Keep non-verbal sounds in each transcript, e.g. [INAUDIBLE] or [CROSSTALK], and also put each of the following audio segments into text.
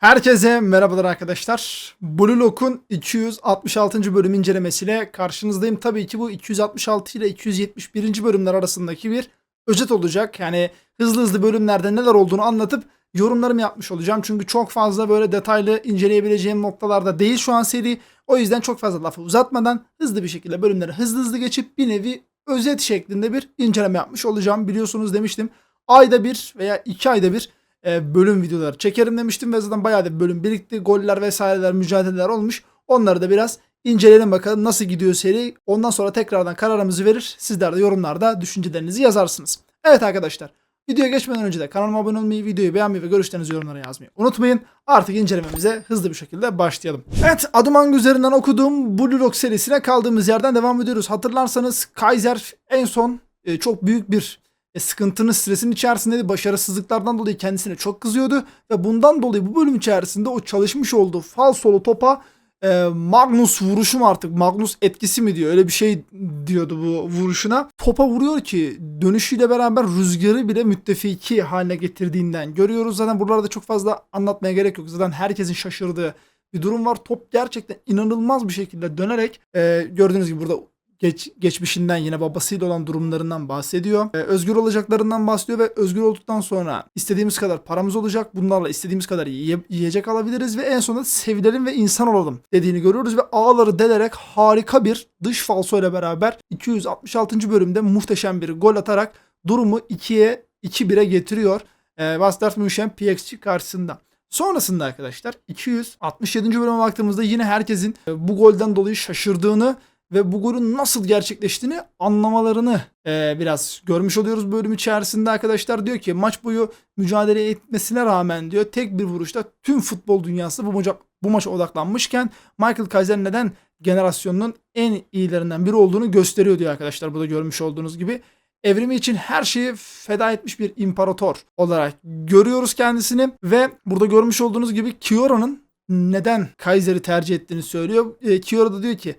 Herkese merhabalar arkadaşlar. Blue Lock'un 266. bölüm incelemesiyle karşınızdayım. Tabii ki bu 266 ile 271. bölümler arasındaki bir özet olacak. Yani hızlı hızlı bölümlerde neler olduğunu anlatıp yorumlarımı yapmış olacağım. Çünkü çok fazla böyle detaylı inceleyebileceğim noktalarda değil şu an seri. O yüzden çok fazla lafı uzatmadan hızlı bir şekilde bölümleri hızlı hızlı geçip bir nevi özet şeklinde bir inceleme yapmış olacağım. Biliyorsunuz demiştim ayda bir veya iki ayda bir e, bölüm videoları çekerim demiştim ve zaten bayağı da bir bölüm birikti. Goller vesaireler, mücadeleler olmuş. Onları da biraz inceleyelim bakalım nasıl gidiyor seri. Ondan sonra tekrardan kararımızı verir. Sizler de yorumlarda düşüncelerinizi yazarsınız. Evet arkadaşlar. Videoya geçmeden önce de kanalıma abone olmayı, videoyu beğenmeyi ve görüşlerinizi yorumlara yazmayı unutmayın. Artık incelememize hızlı bir şekilde başlayalım. Evet Adumango üzerinden okuduğum Blue Lock serisine kaldığımız yerden devam ediyoruz. Hatırlarsanız Kaiser en son e, çok büyük bir e, sıkıntının stresin içerisindeydi. Başarısızlıklardan dolayı kendisine çok kızıyordu. Ve bundan dolayı bu bölüm içerisinde o çalışmış olduğu falsolu topa e, Magnus vuruşu mu artık Magnus etkisi mi diyor öyle bir şey diyordu bu vuruşuna. Topa vuruyor ki dönüşüyle beraber rüzgarı bile müttefiki haline getirdiğinden görüyoruz. Zaten buralarda çok fazla anlatmaya gerek yok. Zaten herkesin şaşırdığı bir durum var. Top gerçekten inanılmaz bir şekilde dönerek e, gördüğünüz gibi burada geç, geçmişinden yine babasıyla olan durumlarından bahsediyor. Ee, özgür olacaklarından bahsediyor ve özgür olduktan sonra istediğimiz kadar paramız olacak. Bunlarla istediğimiz kadar yiye- yiyecek alabiliriz ve en sonunda sevilelim ve insan olalım dediğini görüyoruz ve ağları delerek harika bir dış falso ile beraber 266. bölümde muhteşem bir gol atarak durumu 2'ye 2-1'e getiriyor. Ee, Bastard München PXG karşısında. Sonrasında arkadaşlar 267. bölüme baktığımızda yine herkesin e, bu golden dolayı şaşırdığını ve bu golün nasıl gerçekleştiğini anlamalarını e, biraz görmüş oluyoruz bölüm içerisinde arkadaşlar. Diyor ki maç boyu mücadele etmesine rağmen diyor tek bir vuruşta tüm futbol dünyası bu maça, bu maça odaklanmışken Michael Kaiser neden generasyonunun en iyilerinden biri olduğunu gösteriyor diyor arkadaşlar. Burada görmüş olduğunuz gibi. Evrimi için her şeyi feda etmiş bir imparator olarak görüyoruz kendisini ve burada görmüş olduğunuz gibi Kiyora'nın neden Kaiser'i tercih ettiğini söylüyor. E, Kiora da diyor ki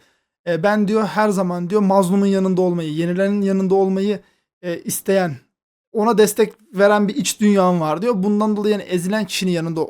e, ben diyor her zaman diyor mazlumun yanında olmayı, yenilenin yanında olmayı e, isteyen, ona destek veren bir iç dünyam var diyor. Bundan dolayı yani ezilen kişinin yanında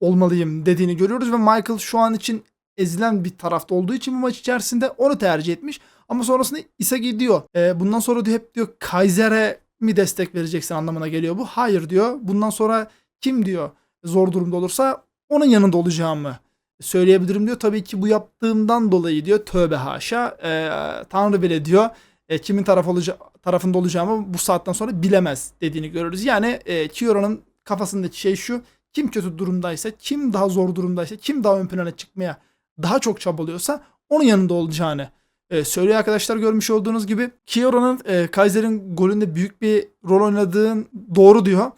olmalıyım dediğini görüyoruz ve Michael şu an için ezilen bir tarafta olduğu için bu maç içerisinde onu tercih etmiş. Ama sonrasında Isagi diyor. E, bundan sonra diyor hep diyor Kaiser'e mi destek vereceksin anlamına geliyor bu. Hayır diyor. Bundan sonra kim diyor zor durumda olursa onun yanında olacağımı söyleyebilirim diyor. Tabii ki bu yaptığımdan dolayı diyor tövbe haşa e, Tanrı bile diyor e, kimin taraf olaca tarafında olacağımı bu saatten sonra bilemez dediğini görürüz. Yani e, Kiyora'nın kafasındaki şey şu kim kötü durumdaysa kim daha zor durumdaysa kim daha ön plana çıkmaya daha çok çabalıyorsa onun yanında olacağını e, söylüyor arkadaşlar görmüş olduğunuz gibi. Kiyora'nın e, Kaiser'in golünde büyük bir rol oynadığın doğru diyor.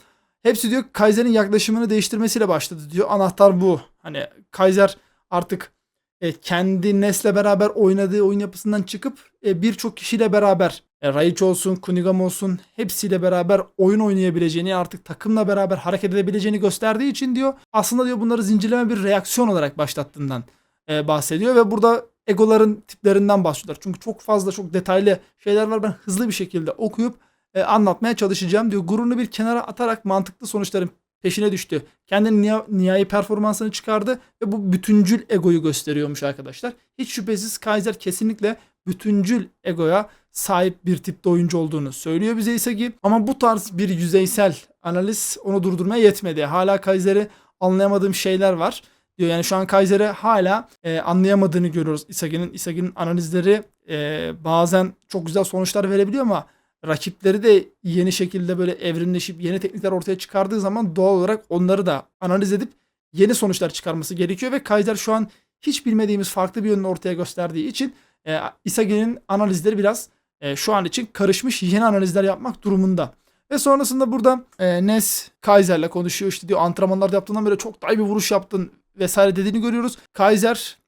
Hepsi diyor Kaiser'in yaklaşımını değiştirmesiyle başladı diyor. Anahtar bu. Hani Kaiser artık e, kendi nesle beraber oynadığı oyun yapısından çıkıp e, birçok kişiyle beraber e, Raiç olsun, Kunigam olsun hepsiyle beraber oyun oynayabileceğini artık takımla beraber hareket edebileceğini gösterdiği için diyor aslında diyor bunları zincirleme bir reaksiyon olarak başlattığından e, bahsediyor ve burada egoların tiplerinden bahsediyorlar. Çünkü çok fazla çok detaylı şeyler var ben hızlı bir şekilde okuyup e, anlatmaya çalışacağım diyor. Gururunu bir kenara atarak mantıklı sonuçların peşine düştü. Kendini niha- nihai performansını çıkardı ve bu bütüncül egoyu gösteriyormuş arkadaşlar. Hiç şüphesiz Kaiser kesinlikle bütüncül egoya sahip bir tipte oyuncu olduğunu söylüyor bize Isagi. Ama bu tarz bir yüzeysel analiz onu durdurmaya yetmedi. Hala Kaiser'i anlayamadığım şeyler var diyor. Yani şu an Kaiser'i hala e, anlayamadığını görüyoruz. Isagi'nin Isagi'nin analizleri e, bazen çok güzel sonuçlar verebiliyor ama rakipleri de yeni şekilde böyle evrimleşip yeni teknikler ortaya çıkardığı zaman doğal olarak onları da analiz edip yeni sonuçlar çıkarması gerekiyor ve Kaiser şu an hiç bilmediğimiz farklı bir yönünü ortaya gösterdiği için e, Isagi'nin analizleri biraz e, şu an için karışmış yeni analizler yapmak durumunda. Ve sonrasında burada e, Nes Kaiser'le konuşuyor işte diyor antrenmanlarda yaptığından beri çok daha iyi bir vuruş yaptın vesaire dediğini görüyoruz. Kaiser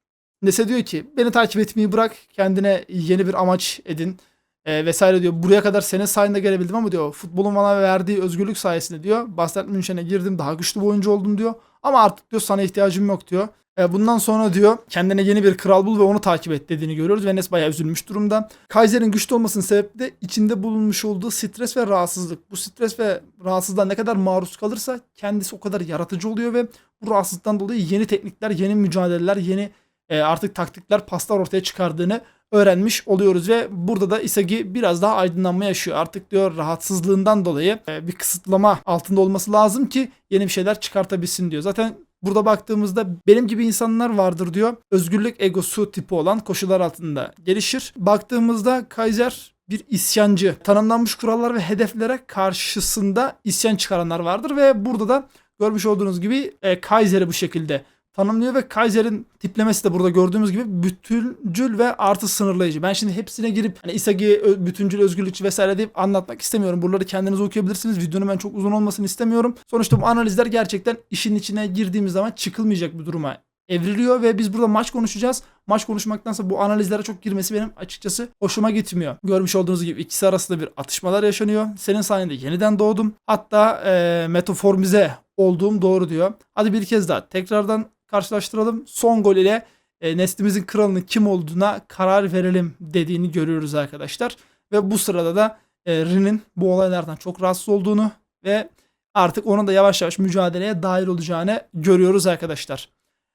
Nes'e diyor ki beni takip etmeyi bırak kendine yeni bir amaç edin. E, vesaire diyor. Buraya kadar senin sayende gelebildim ama diyor futbolun bana verdiği özgürlük sayesinde diyor. Basel München'e girdim daha güçlü bir oyuncu oldum diyor. Ama artık diyor sana ihtiyacım yok diyor. E, bundan sonra diyor kendine yeni bir kral bul ve onu takip et dediğini görüyoruz. Ve Enes bayağı üzülmüş durumda. Kaiser'in güçlü olmasının sebebi de içinde bulunmuş olduğu stres ve rahatsızlık. Bu stres ve rahatsızlığa ne kadar maruz kalırsa kendisi o kadar yaratıcı oluyor ve bu rahatsızlıktan dolayı yeni teknikler, yeni mücadeleler, yeni e, artık taktikler, paslar ortaya çıkardığını öğrenmiş oluyoruz ve burada da Isagi biraz daha aydınlanma yaşıyor. Artık diyor rahatsızlığından dolayı e, bir kısıtlama altında olması lazım ki yeni bir şeyler çıkartabilsin diyor. Zaten burada baktığımızda benim gibi insanlar vardır diyor. Özgürlük egosu tipi olan koşullar altında gelişir. Baktığımızda Kaiser bir isyancı. Tanımlanmış kurallar ve hedeflere karşısında isyan çıkaranlar vardır ve burada da görmüş olduğunuz gibi e, Kaiser'i bu şekilde tanımlıyor ve Kaiser'in tiplemesi de burada gördüğümüz gibi bütüncül ve artı sınırlayıcı. Ben şimdi hepsine girip hani Isagi bütüncül, özgürlükçü vesaire deyip anlatmak istemiyorum. Buraları kendiniz okuyabilirsiniz. Videonun ben çok uzun olmasını istemiyorum. Sonuçta bu analizler gerçekten işin içine girdiğimiz zaman çıkılmayacak bir duruma evriliyor ve biz burada maç konuşacağız. Maç konuşmaktansa bu analizlere çok girmesi benim açıkçası hoşuma gitmiyor. Görmüş olduğunuz gibi ikisi arasında bir atışmalar yaşanıyor. Senin sayende yeniden doğdum. Hatta e, metaformize olduğum doğru diyor. Hadi bir kez daha tekrardan karşılaştıralım. Son gol ile e, neslimizin kralının kim olduğuna karar verelim dediğini görüyoruz arkadaşlar. Ve bu sırada da e, Rin'in bu olaylardan çok rahatsız olduğunu ve artık onun da yavaş yavaş mücadeleye dahil olacağını görüyoruz arkadaşlar.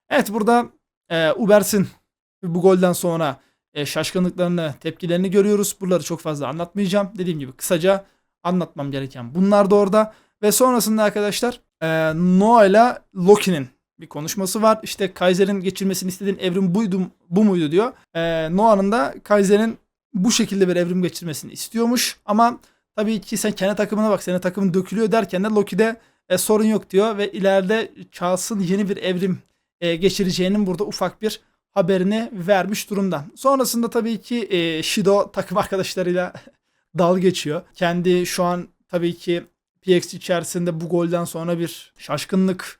Evet burada e, Ubers'in bu golden sonra e, şaşkınlıklarını, tepkilerini görüyoruz. Buraları çok fazla anlatmayacağım. Dediğim gibi kısaca anlatmam gereken bunlar da orada. Ve sonrasında arkadaşlar e, Noah ile Loki'nin bir konuşması var. İşte Kaiser'in geçirmesini istediğin evrim buydu, bu muydu diyor. E, Noah'nın da Kaiser'in bu şekilde bir evrim geçirmesini istiyormuş. Ama tabii ki sen kendi takımına bak. Senin takımın dökülüyor derken de Loki'de e, sorun yok diyor. Ve ileride Charles'ın yeni bir evrim e, geçireceğinin burada ufak bir haberini vermiş durumda. Sonrasında tabii ki e, Shido takım [LAUGHS] arkadaşlarıyla dal geçiyor. Kendi şu an tabii ki PX içerisinde bu golden sonra bir şaşkınlık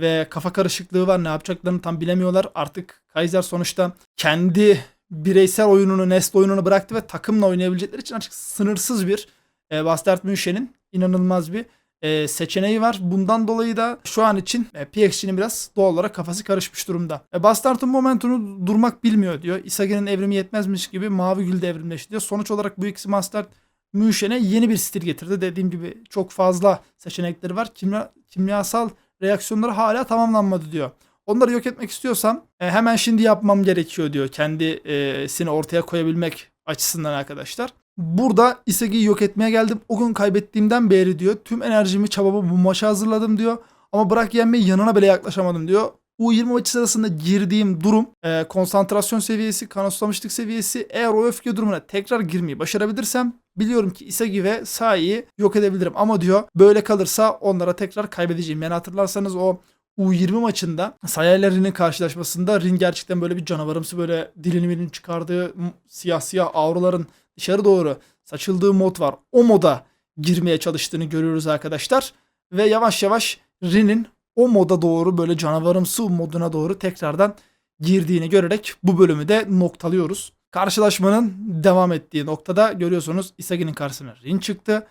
ve kafa karışıklığı var. Ne yapacaklarını tam bilemiyorlar. Artık Kaiser sonuçta kendi bireysel oyununu, Nest oyununu bıraktı ve takımla oynayabilecekleri için açık sınırsız bir e, Bastard München'in inanılmaz bir e, seçeneği var. Bundan dolayı da şu an için e, PXG'nin biraz doğal olarak kafası karışmış durumda. E, Bastard'ın momentumunu durmak bilmiyor diyor. Isagi'nin evrimi yetmezmiş gibi Mavi Gül de evrimleşti diyor. Sonuç olarak bu ikisi Bastard München'e yeni bir stil getirdi. Dediğim gibi çok fazla seçenekleri var. Kimya, kimyasal reaksiyonları hala tamamlanmadı diyor. Onları yok etmek istiyorsam e, hemen şimdi yapmam gerekiyor diyor. Kendisini ortaya koyabilmek açısından arkadaşlar. Burada Isagi'yi yok etmeye geldim. O gün kaybettiğimden beri diyor. Tüm enerjimi çabamı bu maça hazırladım diyor. Ama bırak yenmeyi yanına bile yaklaşamadım diyor. U20 maçı sırasında girdiğim durum e, konsantrasyon seviyesi, kan susamışlık seviyesi eğer o öfke durumuna tekrar girmeyi başarabilirsem biliyorum ki Isagi ve Sai'yi yok edebilirim. Ama diyor böyle kalırsa onlara tekrar kaybedeceğim. Yani hatırlarsanız o U20 maçında Saya ile Rin'in karşılaşmasında Rin gerçekten böyle bir canavarımsı böyle dilini milini çıkardığı siyah siyah avroların dışarı doğru saçıldığı mod var. O moda girmeye çalıştığını görüyoruz arkadaşlar. Ve yavaş yavaş Rin'in o moda doğru böyle canavarımsı moduna doğru tekrardan girdiğini görerek bu bölümü de noktalıyoruz. Karşılaşmanın devam ettiği noktada görüyorsunuz Isagi'nin karşısına Rin çıktı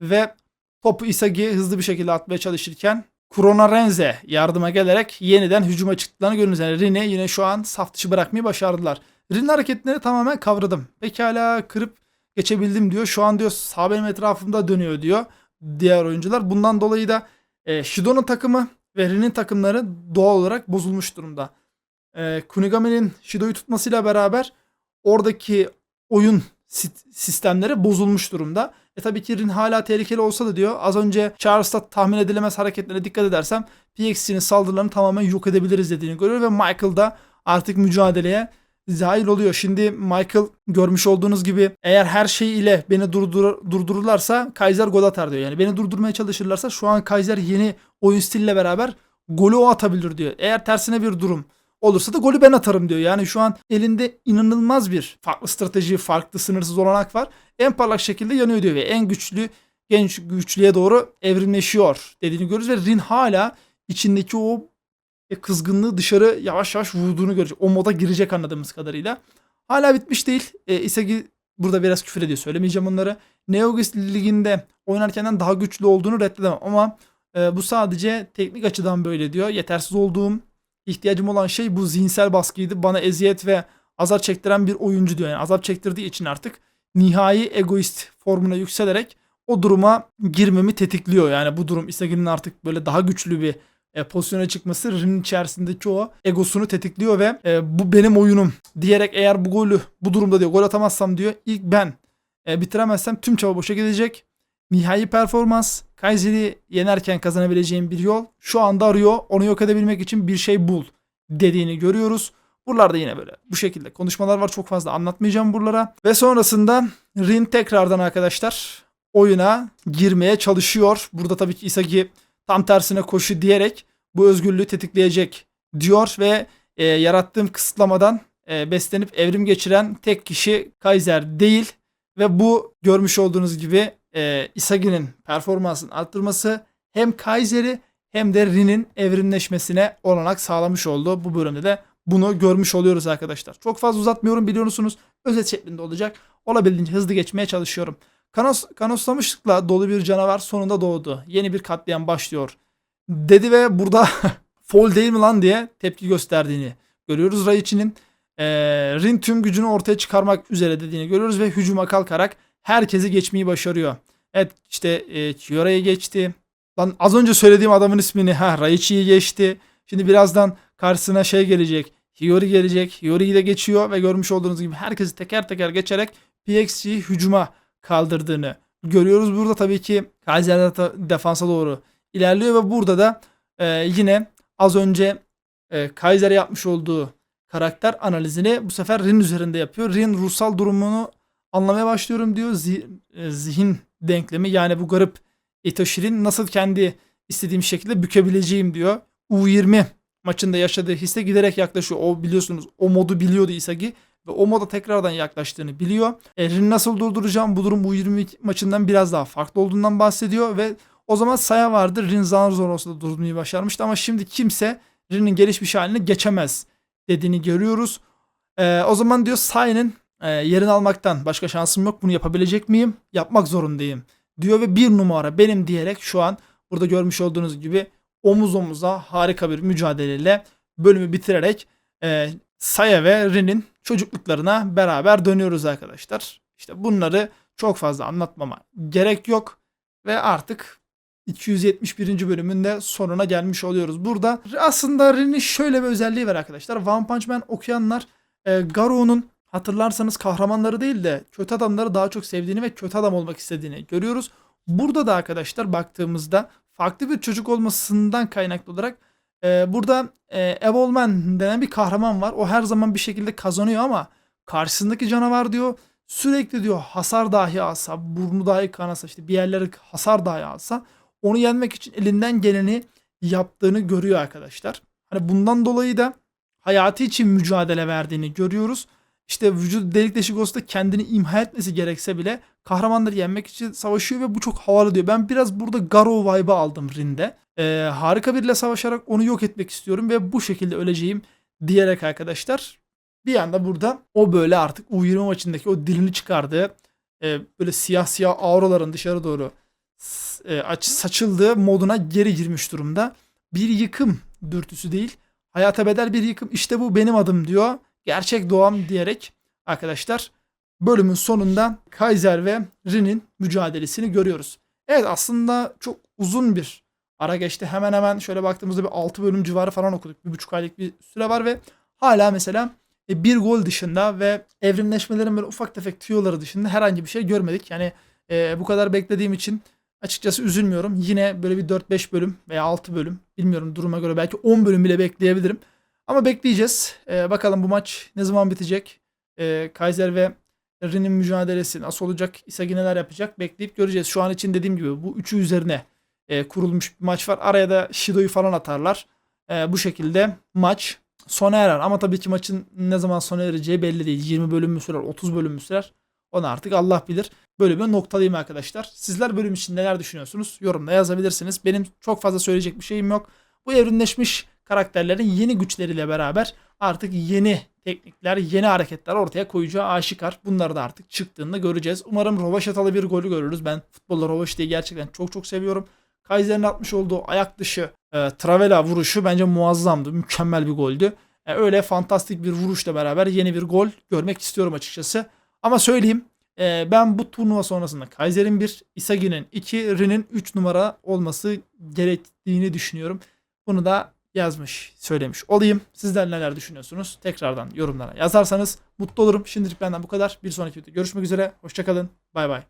ve topu Isagi hızlı bir şekilde atmaya çalışırken Kurona Renze yardıma gelerek yeniden hücuma çıktıklarını görüyoruz. Yani Rin'i yine şu an saf dışı bırakmayı başardılar. Rin'in hareketlerini tamamen kavradım. Pekala kırıp geçebildim diyor. Şu an diyor sağ benim etrafımda dönüyor diyor diğer oyuncular. Bundan dolayı da e, Shido'nun takımı ve Rin'in takımları doğal olarak bozulmuş durumda. E, Kunigami'nin Shido'yu tutmasıyla beraber oradaki oyun sistemleri bozulmuş durumda. E tabii ki Rin hala tehlikeli olsa da diyor. Az önce Charles'ta tahmin edilemez hareketlere dikkat edersem PXC'nin saldırılarını tamamen yok edebiliriz dediğini görüyor ve Michael da artık mücadeleye dahil oluyor. Şimdi Michael görmüş olduğunuz gibi eğer her şey ile beni durdur durdururlarsa Kaiser gol atar diyor. Yani beni durdurmaya çalışırlarsa şu an Kaiser yeni oyun stiliyle beraber golü o atabilir diyor. Eğer tersine bir durum olursa da golü ben atarım diyor. Yani şu an elinde inanılmaz bir farklı strateji, farklı sınırsız olanak var. En parlak şekilde yanıyor diyor ve en güçlü genç güçlüye doğru evrimleşiyor dediğini görürüz ve Rin hala içindeki o kızgınlığı dışarı yavaş yavaş vurduğunu görecek. O moda girecek anladığımız kadarıyla. Hala bitmiş değil. E, Isagi burada biraz küfür ediyor. Söylemeyeceğim onları. Neogis liginde oynarkenden daha güçlü olduğunu reddedemem ama e, bu sadece teknik açıdan böyle diyor. Yetersiz olduğum, ihtiyacım olan şey bu zihinsel baskıydı. Bana eziyet ve azap çektiren bir oyuncu diyor. Yani azap çektirdiği için artık nihai egoist formuna yükselerek o duruma girmemi tetikliyor. Yani bu durum Isagi'nin artık böyle daha güçlü bir e, pozisyona çıkması ringin içerisindeki o egosunu tetikliyor ve e, bu benim oyunum diyerek eğer bu golü bu durumda diyor gol atamazsam diyor ilk ben e, bitiremezsem tüm çaba boşa gidecek. Nihai performans Kayseri yenerken kazanabileceğim bir yol. Şu anda arıyor. Onu yok edebilmek için bir şey bul dediğini görüyoruz. Buralarda yine böyle bu şekilde konuşmalar var. Çok fazla anlatmayacağım buralara. Ve sonrasında Rin tekrardan arkadaşlar oyuna girmeye çalışıyor. Burada tabii ki Isagi tam tersine koşu diyerek bu özgürlüğü tetikleyecek diyor ve e, yarattığım kısıtlamadan e, beslenip evrim geçiren tek kişi Kaiser değil ve bu görmüş olduğunuz gibi e, Isagi'nin performansını arttırması hem Kaiser'i hem de Rin'in evrimleşmesine olanak sağlamış oldu. Bu bölümde de bunu görmüş oluyoruz arkadaşlar. Çok fazla uzatmıyorum biliyorsunuz. Özet şeklinde olacak. Olabildiğince hızlı geçmeye çalışıyorum. Kanos, kanoslamışlıkla dolu bir canavar sonunda doğdu. Yeni bir katliam başlıyor. Dedi ve burada [LAUGHS] foul değil mi lan diye tepki gösterdiğini görüyoruz Raichi'nin. Ee, Rin tüm gücünü ortaya çıkarmak üzere dediğini görüyoruz ve hücuma kalkarak herkesi geçmeyi başarıyor. Evet işte e, Chiyora'yı geçti. Lan az önce söylediğim adamın ismini ha Raichi'yi geçti. Şimdi birazdan karşısına şey gelecek. Hiyori gelecek. Hiyori'yi de geçiyor ve görmüş olduğunuz gibi herkesi teker teker geçerek PXG'yi hücuma kaldırdığını görüyoruz. Burada tabii ki Kaiser de defansa doğru ilerliyor ve burada da e, yine az önce e, Kaiser'e yapmış olduğu karakter analizini bu sefer Rin üzerinde yapıyor. Rin ruhsal durumunu anlamaya başlıyorum diyor. E, zihin denklemi yani bu garip Itoshi'nin nasıl kendi istediğim şekilde bükebileceğim diyor. U20 maçında yaşadığı hisse giderek yaklaşıyor. O biliyorsunuz o modu biliyordu Isagi ve o moda tekrardan yaklaştığını biliyor. E, Rin'i nasıl durduracağım bu durum U20 maçından biraz daha farklı olduğundan bahsediyor ve o zaman Saya vardı. Rin zar zor olsa da durdurmayı başarmıştı ama şimdi kimse Rin'in gelişmiş halini geçemez dediğini görüyoruz. E, o zaman diyor Saya'nın e, yerini almaktan başka şansım yok. Bunu yapabilecek miyim? Yapmak zorundayım diyor ve bir numara benim diyerek şu an burada görmüş olduğunuz gibi omuz omuza harika bir mücadeleyle bölümü bitirerek e, Saya ve Rin'in çocukluklarına beraber dönüyoruz arkadaşlar. İşte bunları çok fazla anlatmama gerek yok ve artık 271. bölümün de sonuna gelmiş oluyoruz. Burada aslında Rin'in şöyle bir özelliği var arkadaşlar. One Punch Man okuyanlar e, Garou'nun hatırlarsanız kahramanları değil de kötü adamları daha çok sevdiğini ve kötü adam olmak istediğini görüyoruz. Burada da arkadaşlar baktığımızda farklı bir çocuk olmasından kaynaklı olarak e, burada e, Evolman denen bir kahraman var. O her zaman bir şekilde kazanıyor ama karşısındaki canavar diyor sürekli diyor hasar dahi alsa, burnu dahi kanasa işte bir yerlere hasar dahi alsa onu yenmek için elinden geleni yaptığını görüyor arkadaşlar. Hani bundan dolayı da hayatı için mücadele verdiğini görüyoruz. İşte vücut delik deşik olsa da kendini imha etmesi gerekse bile kahramanları yenmek için savaşıyor ve bu çok havalı diyor. Ben biraz burada Garo vibe'ı aldım Rin'de. Ee, harika biriyle savaşarak onu yok etmek istiyorum ve bu şekilde öleceğim diyerek arkadaşlar bir anda burada o böyle artık U20 maçındaki o dilini çıkardığı e, böyle siyah siyah auraların dışarı doğru e, aç, saçıldığı moduna geri girmiş durumda. Bir yıkım dürtüsü değil. Hayata bedel bir yıkım. İşte bu benim adım diyor. Gerçek doğam diyerek arkadaşlar bölümün sonunda Kaiser ve Rin'in mücadelesini görüyoruz. Evet aslında çok uzun bir ara geçti. Hemen hemen şöyle baktığımızda bir 6 bölüm civarı falan okuduk. Bir buçuk aylık bir süre var ve hala mesela e, bir gol dışında ve evrimleşmelerin böyle ufak tefek tüyoları dışında herhangi bir şey görmedik. Yani e, bu kadar beklediğim için açıkçası üzülmüyorum. Yine böyle bir 4-5 bölüm veya 6 bölüm bilmiyorum duruma göre belki 10 bölüm bile bekleyebilirim. Ama bekleyeceğiz. Ee, bakalım bu maç ne zaman bitecek? Ee, Kaiser ve Rin'in mücadelesi nasıl olacak? Isagi neler yapacak? Bekleyip göreceğiz. Şu an için dediğim gibi bu üçü üzerine e, kurulmuş bir maç var. Araya da Shido'yu falan atarlar. E, bu şekilde maç sona erer. Ama tabii ki maçın ne zaman sona ereceği belli değil. 20 bölüm mü sürer, 30 bölüm mü sürer? Onu artık Allah bilir. Bölümü noktalayayım arkadaşlar. Sizler bölüm için neler düşünüyorsunuz? Yorumda yazabilirsiniz. Benim çok fazla söyleyecek bir şeyim yok. Bu evrimleşmiş karakterlerin yeni güçleriyle beraber artık yeni teknikler, yeni hareketler ortaya koyacağı aşikar. Bunları da artık çıktığında göreceğiz. Umarım Rovaşatalı bir golü görürüz. Ben futbolda Rovaşata'yı gerçekten çok çok seviyorum. Kaiser'in atmış olduğu ayak dışı e, Travela vuruşu bence muazzamdı. Mükemmel bir goldü. E, öyle fantastik bir vuruşla beraber yeni bir gol görmek istiyorum açıkçası. Ama söyleyeyim e, ben bu turnuva sonrasında Kaiser'in 1, Isagi'nin 2, Rin'in 3 numara olması gerektiğini düşünüyorum. Bunu da yazmış, söylemiş olayım. Sizler neler düşünüyorsunuz? Tekrardan yorumlara yazarsanız mutlu olurum. Şimdilik benden bu kadar. Bir sonraki videoda görüşmek üzere. Hoşçakalın. Bay bay.